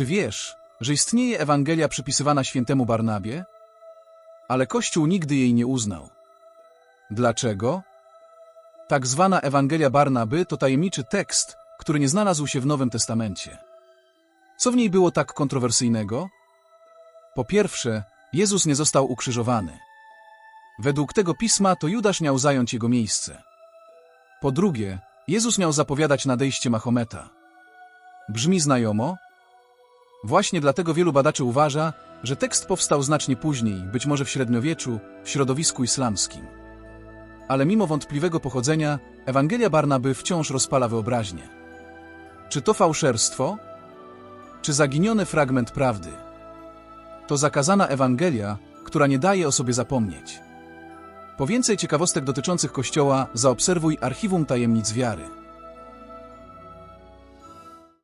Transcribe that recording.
Czy wiesz, że istnieje Ewangelia przypisywana świętemu Barnabie? Ale Kościół nigdy jej nie uznał. Dlaczego? Tak zwana Ewangelia Barnaby to tajemniczy tekst, który nie znalazł się w Nowym Testamencie. Co w niej było tak kontrowersyjnego? Po pierwsze, Jezus nie został ukrzyżowany. Według tego pisma to Judasz miał zająć jego miejsce. Po drugie, Jezus miał zapowiadać nadejście Mahometa. Brzmi znajomo? Właśnie dlatego wielu badaczy uważa, że tekst powstał znacznie później, być może w średniowieczu, w środowisku islamskim. Ale mimo wątpliwego pochodzenia, Ewangelia Barnaby wciąż rozpala wyobraźnię. Czy to fałszerstwo? Czy zaginiony fragment prawdy? To zakazana Ewangelia, która nie daje o sobie zapomnieć. Po więcej ciekawostek dotyczących Kościoła zaobserwuj Archiwum Tajemnic Wiary.